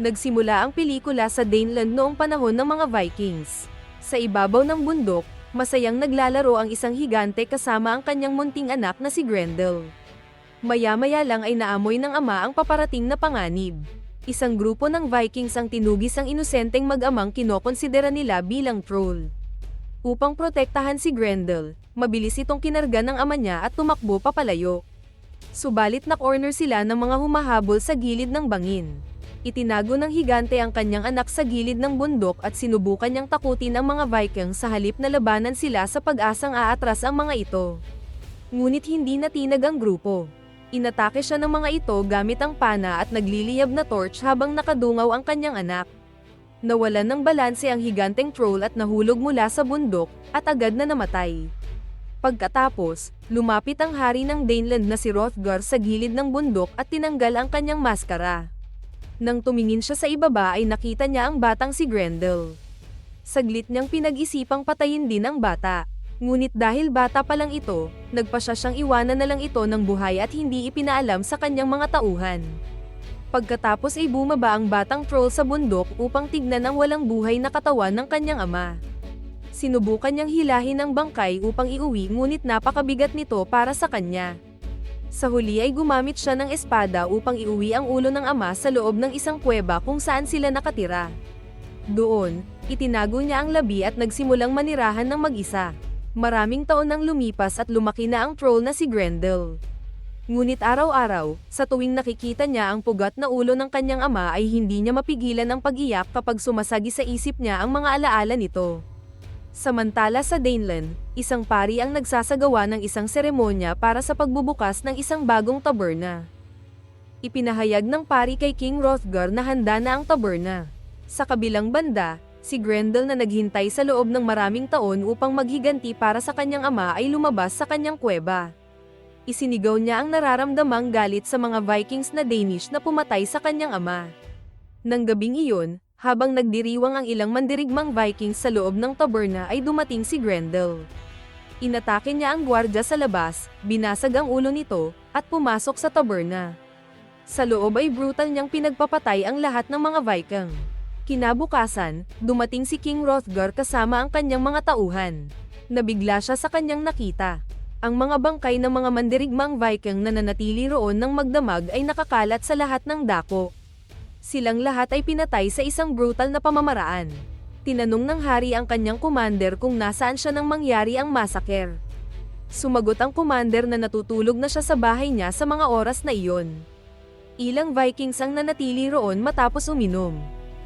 Nagsimula ang pelikula sa Daneland noong panahon ng mga Vikings. Sa ibabaw ng bundok, masayang naglalaro ang isang higante kasama ang kanyang munting anak na si Grendel. Maya-maya lang ay naamoy ng ama ang paparating na panganib. Isang grupo ng Vikings ang tinugis ang inosenteng mag-amang kinokonsidera nila bilang troll. Upang protektahan si Grendel, mabilis itong kinarga ng ama niya at tumakbo papalayo. Subalit na corner sila ng mga humahabol sa gilid ng bangin. Itinago ng higante ang kanyang anak sa gilid ng bundok at sinubukan niyang takutin ang mga Viking sa halip na labanan sila sa pag-asang aatras ang mga ito. Ngunit hindi natinag ang grupo. Inatake siya ng mga ito gamit ang pana at nagliliyab na torch habang nakadungaw ang kanyang anak. Nawalan ng balanse ang higanteng troll at nahulog mula sa bundok, at agad na namatay. Pagkatapos, lumapit ang hari ng Daneland na si Hrothgar sa gilid ng bundok at tinanggal ang kanyang maskara. Nang tumingin siya sa ibaba ay nakita niya ang batang si Grendel. Saglit niyang pinag-isipang patayin din ang bata. Ngunit dahil bata pa lang ito, nagpa siya siyang iwanan na lang ito ng buhay at hindi ipinaalam sa kanyang mga tauhan. Pagkatapos ay bumaba ang batang troll sa bundok upang tignan ang walang buhay na katawan ng kanyang ama. Sinubukan niyang hilahin ang bangkay upang iuwi ngunit napakabigat nito para sa kanya. Sa huli ay gumamit siya ng espada upang iuwi ang ulo ng ama sa loob ng isang kuweba kung saan sila nakatira. Doon, itinago niya ang labi at nagsimulang manirahan ng mag-isa. Maraming taon nang lumipas at lumaki na ang troll na si Grendel. Ngunit araw-araw, sa tuwing nakikita niya ang pugat na ulo ng kanyang ama ay hindi niya mapigilan ang pag-iyak kapag sumasagi sa isip niya ang mga alaala nito. Samantala sa Daneland, isang pari ang nagsasagawa ng isang seremonya para sa pagbubukas ng isang bagong taberna. Ipinahayag ng pari kay King Hrothgar na handa na ang taberna. Sa kabilang banda, si Grendel na naghintay sa loob ng maraming taon upang maghiganti para sa kanyang ama ay lumabas sa kanyang kuweba. Isinigaw niya ang nararamdamang galit sa mga Vikings na Danish na pumatay sa kanyang ama. Nang gabing iyon, habang nagdiriwang ang ilang mandirigmang Vikings sa loob ng taberna ay dumating si Grendel. Inatake niya ang gwardya sa labas, binasag ang ulo nito, at pumasok sa taberna. Sa loob ay brutal niyang pinagpapatay ang lahat ng mga Viking. Kinabukasan, dumating si King Hrothgar kasama ang kanyang mga tauhan. Nabigla siya sa kanyang nakita. Ang mga bangkay ng mga mandirigmang Viking na nanatili roon ng magdamag ay nakakalat sa lahat ng dako. Silang lahat ay pinatay sa isang brutal na pamamaraan. Tinanong ng hari ang kanyang commander kung nasaan siya nang mangyari ang masaker. Sumagot ang commander na natutulog na siya sa bahay niya sa mga oras na iyon. Ilang Vikings ang nanatili roon matapos uminom.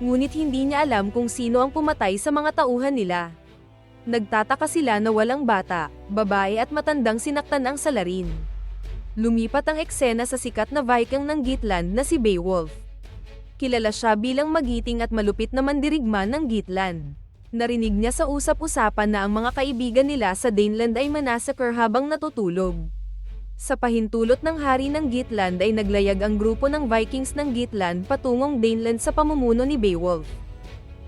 Ngunit hindi niya alam kung sino ang pumatay sa mga tauhan nila. Nagtataka sila na walang bata, babae at matandang sinaktan ang salarin. Lumipat ang eksena sa sikat na Viking ng Gitland na si Beowulf. Kilala siya bilang magiting at malupit na mandirigma ng Gitland. Narinig niya sa usap-usapan na ang mga kaibigan nila sa Daneland ay manasakar habang natutulog. Sa pahintulot ng hari ng Gitland ay naglayag ang grupo ng Vikings ng Gitland patungong Daneland sa pamumuno ni Beowulf.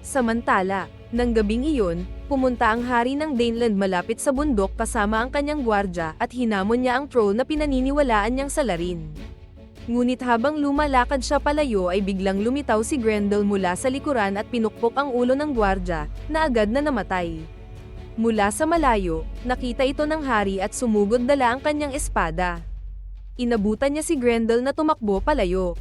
Samantala, nang gabing iyon, pumunta ang hari ng Daneland malapit sa bundok kasama ang kanyang gwardya at hinamon niya ang troll na pinaniniwalaan niyang salarin. Ngunit habang lumalakad siya palayo ay biglang lumitaw si Grendel mula sa likuran at pinukpok ang ulo ng gwardya, na agad na namatay. Mula sa malayo, nakita ito ng hari at sumugod dala ang kanyang espada. Inabutan niya si Grendel na tumakbo palayo.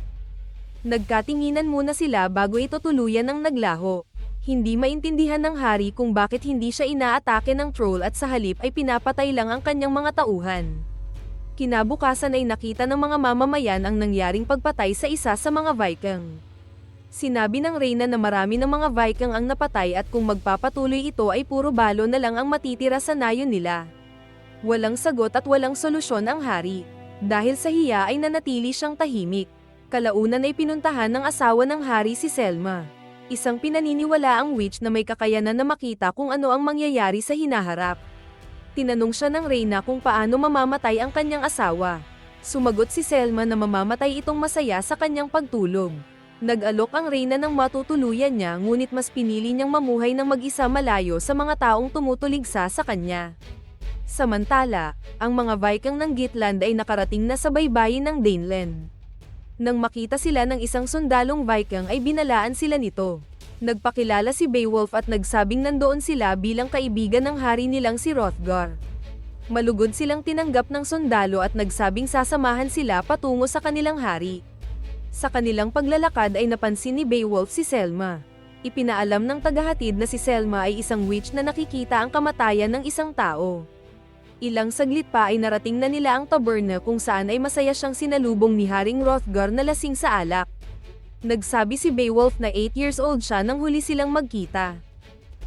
Nagkatinginan muna sila bago ito tuluyan ng naglaho. Hindi maintindihan ng hari kung bakit hindi siya inaatake ng troll at sa halip ay pinapatay lang ang kanyang mga tauhan. Kinabukasan ay nakita ng mga mamamayan ang nangyaring pagpatay sa isa sa mga Viking. Sinabi ng reyna na marami ng mga Viking ang napatay at kung magpapatuloy ito ay puro balo na lang ang matitira sa nayon nila. Walang sagot at walang solusyon ang hari. Dahil sa hiya ay nanatili siyang tahimik. Kalaunan ay pinuntahan ng asawa ng hari si Selma. Isang pinaniniwala ang witch na may kakayanan na makita kung ano ang mangyayari sa hinaharap. Tinanong siya ng Reyna kung paano mamamatay ang kanyang asawa. Sumagot si Selma na mamamatay itong masaya sa kanyang pagtulog. Nag-alok ang Reyna ng matutuluyan niya ngunit mas pinili niyang mamuhay ng mag-isa malayo sa mga taong tumutuligsa sa kanya. Samantala, ang mga Viking ng Gitland ay nakarating na sa baybayin ng Daneland. Nang makita sila ng isang sundalong Viking ay binalaan sila nito. Nagpakilala si Beowulf at nagsabing nandoon sila bilang kaibigan ng hari nilang si Hrothgar. Malugod silang tinanggap ng sundalo at nagsabing sasamahan sila patungo sa kanilang hari. Sa kanilang paglalakad ay napansin ni Beowulf si Selma. Ipinaalam ng tagahatid na si Selma ay isang witch na nakikita ang kamatayan ng isang tao. Ilang saglit pa ay narating na nila ang taberna kung saan ay masaya siyang sinalubong ni Haring Hrothgar na lasing sa alak. Nagsabi si Beowulf na 8 years old siya nang huli silang magkita.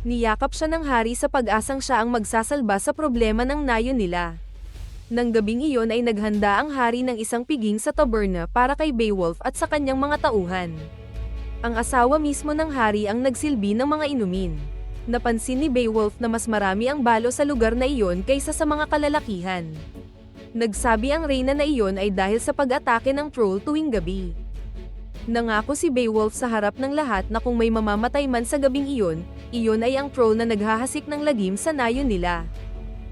Niyakap siya ng hari sa pag-asang siya ang magsasalba sa problema ng nayo nila. Nang gabing iyon ay naghanda ang hari ng isang piging sa taberna para kay Beowulf at sa kanyang mga tauhan. Ang asawa mismo ng hari ang nagsilbi ng mga inumin. Napansin ni Beowulf na mas marami ang balo sa lugar na iyon kaysa sa mga kalalakihan. Nagsabi ang reyna na iyon ay dahil sa pag-atake ng troll tuwing gabi. Nangako si Beowulf sa harap ng lahat na kung may mamamatay man sa gabing iyon, iyon ay ang troll na naghahasik ng lagim sa nayo nila.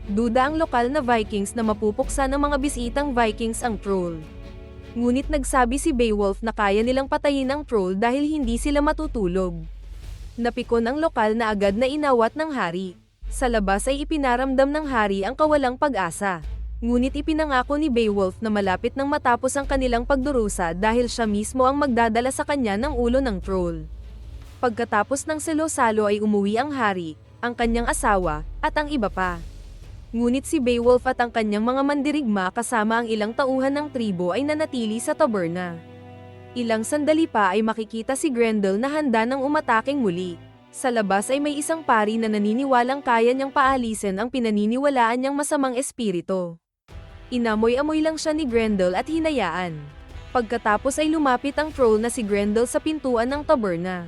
Duda ang lokal na Vikings na mapupuksa ng mga bisitang Vikings ang troll. Ngunit nagsabi si Beowulf na kaya nilang patayin ang troll dahil hindi sila matutulog. Napikon ang lokal na agad na inawat ng hari. Sa labas ay ipinaramdam ng hari ang kawalang pag-asa. Ngunit ipinangako ni Beowulf na malapit nang matapos ang kanilang pagdurusa dahil siya mismo ang magdadala sa kanya ng ulo ng troll. Pagkatapos ng selo-salo ay umuwi ang hari, ang kanyang asawa, at ang iba pa. Ngunit si Beowulf at ang kanyang mga mandirigma kasama ang ilang tauhan ng tribo ay nanatili sa taberna. Ilang sandali pa ay makikita si Grendel na handa ng umataking muli. Sa labas ay may isang pari na naniniwalang kaya niyang paalisin ang pinaniniwalaan niyang masamang espiritu. Inamoy-amoy lang siya ni Grendel at hinayaan. Pagkatapos ay lumapit ang troll na si Grendel sa pintuan ng taberna.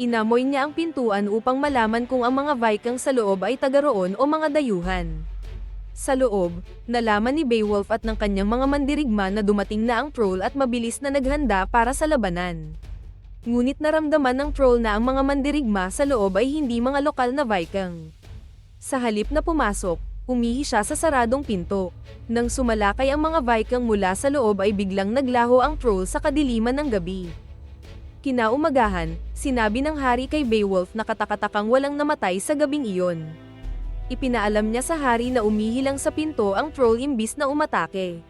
Inamoy niya ang pintuan upang malaman kung ang mga Viking sa loob ay taga roon o mga dayuhan. Sa loob, nalaman ni Beowulf at ng kanyang mga mandirigma na dumating na ang troll at mabilis na naghanda para sa labanan. Ngunit naramdaman ng troll na ang mga mandirigma sa loob ay hindi mga lokal na Viking. Sa halip na pumasok, umihi siya sa saradong pinto. Nang sumalakay ang mga Viking mula sa loob ay biglang naglaho ang troll sa kadiliman ng gabi. Kinaumagahan, sinabi ng hari kay Beowulf na katakatakang walang namatay sa gabing iyon. Ipinaalam niya sa hari na umihi lang sa pinto ang troll imbis na umatake.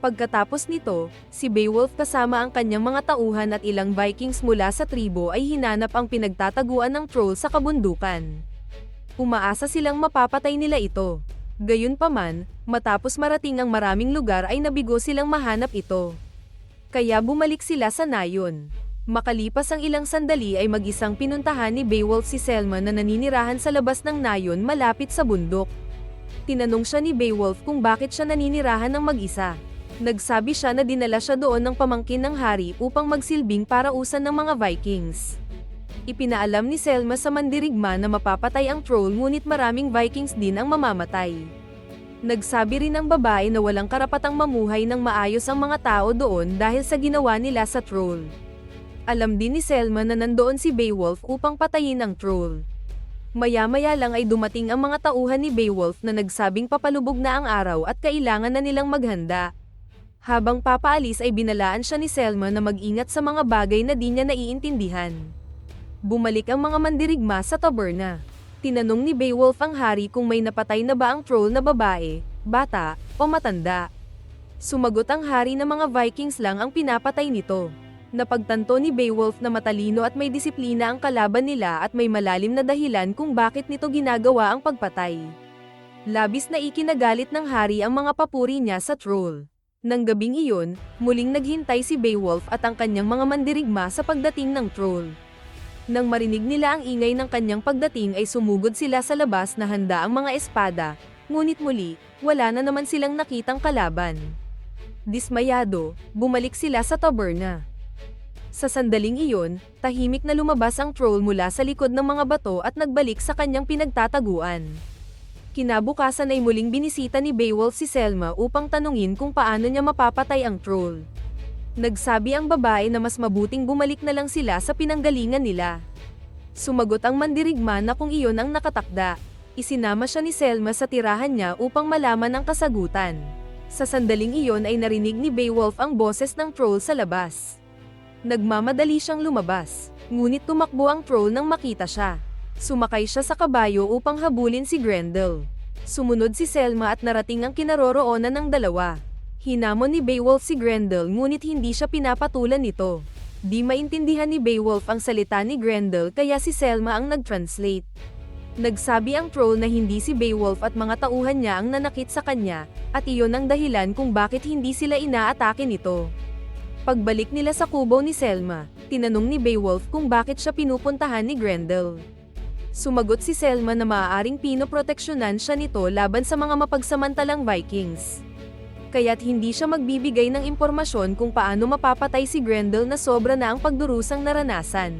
Pagkatapos nito, si Beowulf kasama ang kanyang mga tauhan at ilang Vikings mula sa tribo ay hinanap ang pinagtataguan ng troll sa kabundukan. Umaasa silang mapapatay nila ito. Gayunpaman, matapos marating ang maraming lugar ay nabigo silang mahanap ito. Kaya bumalik sila sa nayon. Makalipas ang ilang sandali ay mag-isang pinuntahan ni Beowulf si Selma na naninirahan sa labas ng nayon malapit sa bundok. Tinanong siya ni Beowulf kung bakit siya naninirahan ng mag-isa. Nagsabi siya na dinala siya doon ng pamangkin ng hari upang magsilbing para usan ng mga Vikings. Ipinaalam ni Selma sa mandirigma na mapapatay ang troll ngunit maraming Vikings din ang mamamatay. Nagsabi rin ang babae na walang karapatang mamuhay ng maayos ang mga tao doon dahil sa ginawa nila sa troll. Alam din ni Selma na nandoon si Beowulf upang patayin ang troll. Maya-maya lang ay dumating ang mga tauhan ni Beowulf na nagsabing papalubog na ang araw at kailangan na nilang maghanda. Habang papaalis ay binalaan siya ni Selma na mag-ingat sa mga bagay na di niya naiintindihan. Bumalik ang mga mandirigma sa taberna. Tinanong ni Beowulf ang hari kung may napatay na ba ang troll na babae, bata, o matanda. Sumagot ang hari na mga Vikings lang ang pinapatay nito. Napagtanto ni Beowulf na matalino at may disiplina ang kalaban nila at may malalim na dahilan kung bakit nito ginagawa ang pagpatay. Labis na ikinagalit ng hari ang mga papuri niya sa troll. Nang gabing iyon, muling naghintay si Beowulf at ang kanyang mga mandirigma sa pagdating ng troll. Nang marinig nila ang ingay ng kanyang pagdating ay sumugod sila sa labas na handa ang mga espada, ngunit muli, wala na naman silang nakitang kalaban. Dismayado, bumalik sila sa taberna. Sa sandaling iyon, tahimik na lumabas ang troll mula sa likod ng mga bato at nagbalik sa kanyang pinagtataguan. Kinabukasan ay muling binisita ni Beowulf si Selma upang tanungin kung paano niya mapapatay ang troll. Nagsabi ang babae na mas mabuting bumalik na lang sila sa pinanggalingan nila. Sumagot ang mandirigma na kung iyon ang nakatakda. Isinama siya ni Selma sa tirahan niya upang malaman ang kasagutan. Sa sandaling iyon ay narinig ni Beowulf ang boses ng troll sa labas. Nagmamadali siyang lumabas, ngunit tumakbo ang troll nang makita siya. Sumakay siya sa kabayo upang habulin si Grendel. Sumunod si Selma at narating ang kinaroroonan ng dalawa. Hinamon ni Beowulf si Grendel ngunit hindi siya pinapatulan nito. Di maintindihan ni Beowulf ang salita ni Grendel kaya si Selma ang nag-translate. Nagsabi ang troll na hindi si Beowulf at mga tauhan niya ang nanakit sa kanya, at iyon ang dahilan kung bakit hindi sila inaatake nito. Pagbalik nila sa kubo ni Selma, tinanong ni Beowulf kung bakit siya pinupuntahan ni Grendel. Sumagot si Selma na maaaring pinoproteksyonan siya nito laban sa mga mapagsamantalang Vikings. Kaya't hindi siya magbibigay ng impormasyon kung paano mapapatay si Grendel na sobra na ang pagdurusang naranasan.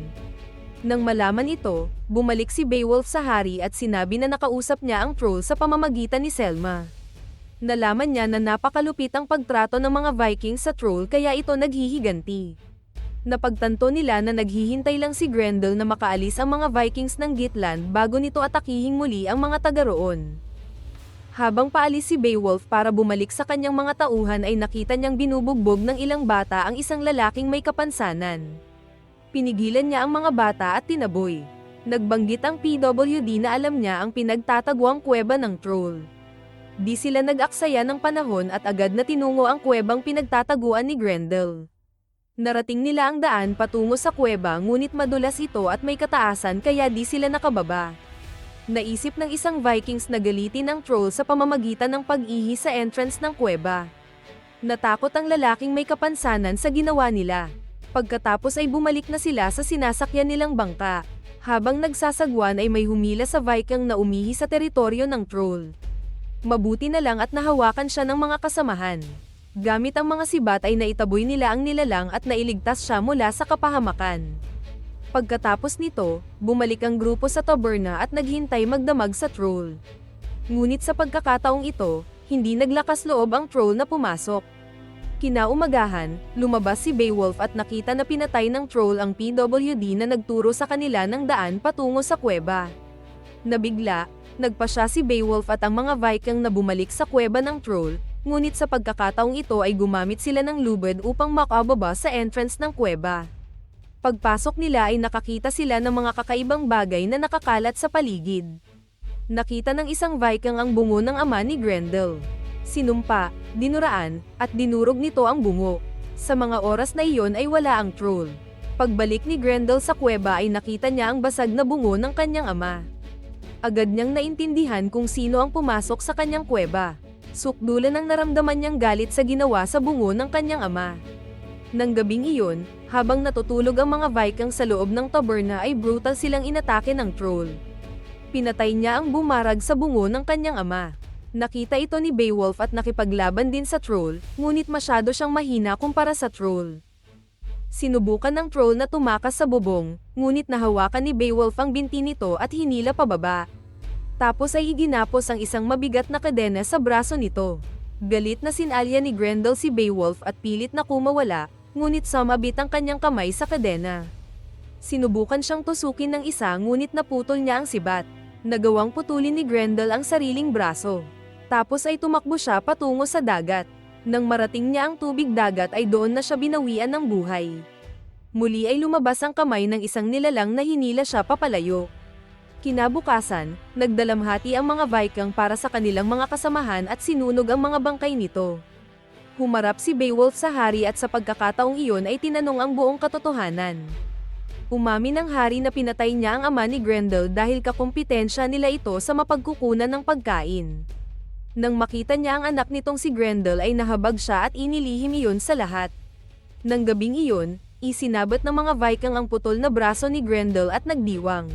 Nang malaman ito, bumalik si Beowulf sa hari at sinabi na nakausap niya ang troll sa pamamagitan ni Selma. Nalaman niya na napakalupit ang pagtrato ng mga Vikings sa troll kaya ito naghihiganti. Napagtanto nila na naghihintay lang si Grendel na makaalis ang mga Vikings ng Gitland bago nito atakihing muli ang mga taga roon. Habang paalis si Beowulf para bumalik sa kanyang mga tauhan ay nakita niyang binubugbog ng ilang bata ang isang lalaking may kapansanan. Pinigilan niya ang mga bata at tinaboy. Nagbanggit ang PWD na alam niya ang pinagtatagwang kuweba ng troll. Di sila nag-aksaya ng panahon at agad na tinungo ang kuwebang pinagtataguan ni Grendel. Narating nila ang daan patungo sa kuweba ngunit madulas ito at may kataasan kaya di sila nakababa. Naisip ng isang Vikings na galitin ang troll sa pamamagitan ng pag-ihi sa entrance ng kuweba. Natakot ang lalaking may kapansanan sa ginawa nila. Pagkatapos ay bumalik na sila sa sinasakyan nilang bangka. Habang nagsasagwan ay may humila sa Viking na umihi sa teritoryo ng troll. Mabuti na lang at nahawakan siya ng mga kasamahan. Gamit ang mga sibat ay naitaboy nila ang nilalang at nailigtas siya mula sa kapahamakan. Pagkatapos nito, bumalik ang grupo sa taberna at naghintay magdamag sa troll. Ngunit sa pagkakataong ito, hindi naglakas loob ang troll na pumasok. Kinaumagahan, lumabas si Beowulf at nakita na pinatay ng troll ang PWD na nagturo sa kanila ng daan patungo sa kuweba. Nabigla, nagpa siya si Beowulf at ang mga Viking na bumalik sa kuweba ng troll, ngunit sa pagkakataong ito ay gumamit sila ng lubid upang makababa sa entrance ng kuweba. Pagpasok nila ay nakakita sila ng mga kakaibang bagay na nakakalat sa paligid. Nakita ng isang Viking ang bungo ng ama ni Grendel. Sinumpa, dinuraan, at dinurog nito ang bungo. Sa mga oras na iyon ay wala ang troll. Pagbalik ni Grendel sa kuweba ay nakita niya ang basag na bungo ng kanyang ama. Agad niyang naintindihan kung sino ang pumasok sa kanyang kuweba. Sukdulan ang naramdaman niyang galit sa ginawa sa bungo ng kanyang ama. Nang gabing iyon, habang natutulog ang mga Viking sa loob ng taberna ay brutal silang inatake ng troll. Pinatay niya ang bumarag sa bungo ng kanyang ama. Nakita ito ni Beowulf at nakipaglaban din sa troll, ngunit masyado siyang mahina kumpara sa troll. Sinubukan ng troll na tumakas sa bubong, ngunit nahawakan ni Beowulf ang binti nito at hinila pababa. Tapos ay iginapos ang isang mabigat na kadena sa braso nito. Galit na sinalya ni Grendel si Beowulf at pilit na kumawala, ngunit sumabit ang kanyang kamay sa kadena. Sinubukan siyang tusukin ng isa ngunit naputol niya ang sibat. Nagawang putulin ni Grendel ang sariling braso. Tapos ay tumakbo siya patungo sa dagat. Nang marating niya ang tubig dagat ay doon na siya binawian ng buhay. Muli ay lumabas ang kamay ng isang nilalang na hinila siya papalayo. Kinabukasan, nagdalamhati ang mga Viking para sa kanilang mga kasamahan at sinunog ang mga bangkay nito. Humarap si Beowulf sa hari at sa pagkakataong iyon ay tinanong ang buong katotohanan. Umami ng hari na pinatay niya ang ama ni Grendel dahil kakumpetensya nila ito sa mapagkukunan ng pagkain. Nang makita niya ang anak nitong si Grendel ay nahabag siya at inilihim iyon sa lahat. Nang gabing iyon, isinabat ng mga Viking ang putol na braso ni Grendel at nagdiwang.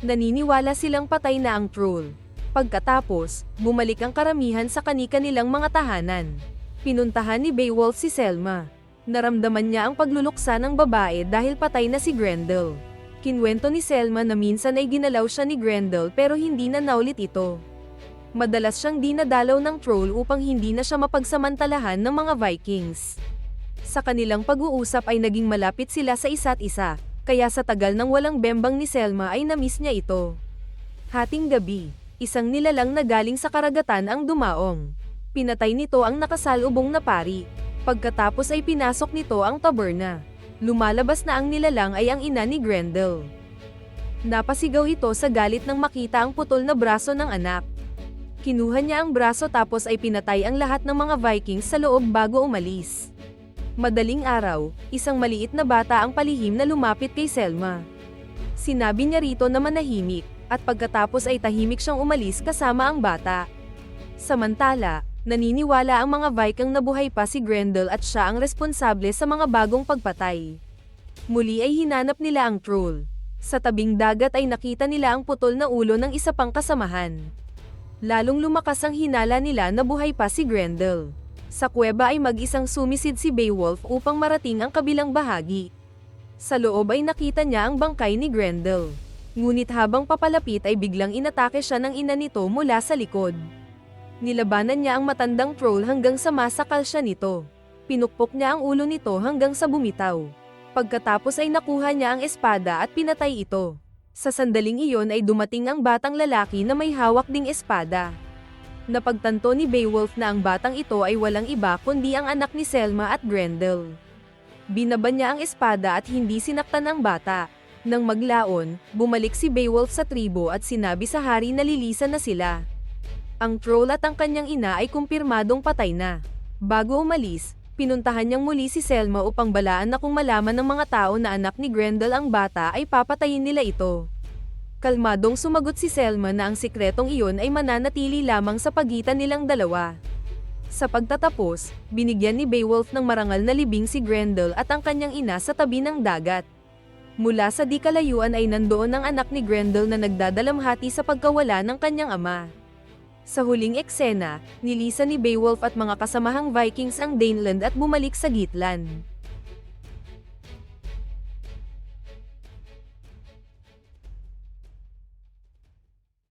Naniniwala silang patay na ang troll. Pagkatapos, bumalik ang karamihan sa kanika nilang mga tahanan. Pinuntahan ni Beowulf si Selma. Naramdaman niya ang pagluluksa ng babae dahil patay na si Grendel. Kinwento ni Selma na minsan ay ginalaw siya ni Grendel pero hindi na naulit ito. Madalas siyang dinadalaw ng troll upang hindi na siya mapagsamantalahan ng mga Vikings. Sa kanilang pag-uusap ay naging malapit sila sa isa't isa, kaya sa tagal ng walang bembang ni Selma ay namiss niya ito. Hating gabi, isang nilalang na galing sa karagatan ang dumaong. Pinatay nito ang nakasalubong na pari. Pagkatapos ay pinasok nito ang taberna. Lumalabas na ang nilalang ay ang ina ni Grendel. Napasigaw ito sa galit nang makita ang putol na braso ng anak. Kinuha niya ang braso tapos ay pinatay ang lahat ng mga Vikings sa loob bago umalis. Madaling araw, isang maliit na bata ang palihim na lumapit kay Selma. Sinabi niya rito na manahimik, at pagkatapos ay tahimik siyang umalis kasama ang bata. Samantala, naniniwala ang mga Viking na buhay pa si Grendel at siya ang responsable sa mga bagong pagpatay. Muli ay hinanap nila ang troll. Sa tabing dagat ay nakita nila ang putol na ulo ng isa pang kasamahan. Lalong lumakas ang hinala nila na buhay pa si Grendel. Sa kuweba ay mag-isang sumisid si Beowulf upang marating ang kabilang bahagi. Sa loob ay nakita niya ang bangkay ni Grendel. Ngunit habang papalapit ay biglang inatake siya ng ina nito mula sa likod. Nilabanan niya ang matandang troll hanggang sa masakal siya nito. Pinukpok niya ang ulo nito hanggang sa bumitaw. Pagkatapos ay nakuha niya ang espada at pinatay ito. Sa sandaling iyon ay dumating ang batang lalaki na may hawak ding espada. Napagtanto ni Beowulf na ang batang ito ay walang iba kundi ang anak ni Selma at Grendel. Binaban niya ang espada at hindi sinaktan ang bata. Nang maglaon, bumalik si Beowulf sa tribo at sinabi sa hari na lilisan na sila. Ang troll at ang kanyang ina ay kumpirmadong patay na. Bago umalis, pinuntahan niyang muli si Selma upang balaan na kung malaman ng mga tao na anak ni Grendel ang bata ay papatayin nila ito. Kalmadong sumagot si Selma na ang sikretong iyon ay mananatili lamang sa pagitan nilang dalawa. Sa pagtatapos, binigyan ni Beowulf ng marangal na libing si Grendel at ang kanyang ina sa tabi ng dagat. Mula sa di kalayuan ay nandoon ang anak ni Grendel na nagdadalamhati sa pagkawala ng kanyang ama. Sa huling eksena, nilisan ni Beowulf at mga kasamahang Vikings ang Daneland at bumalik sa Gitlan.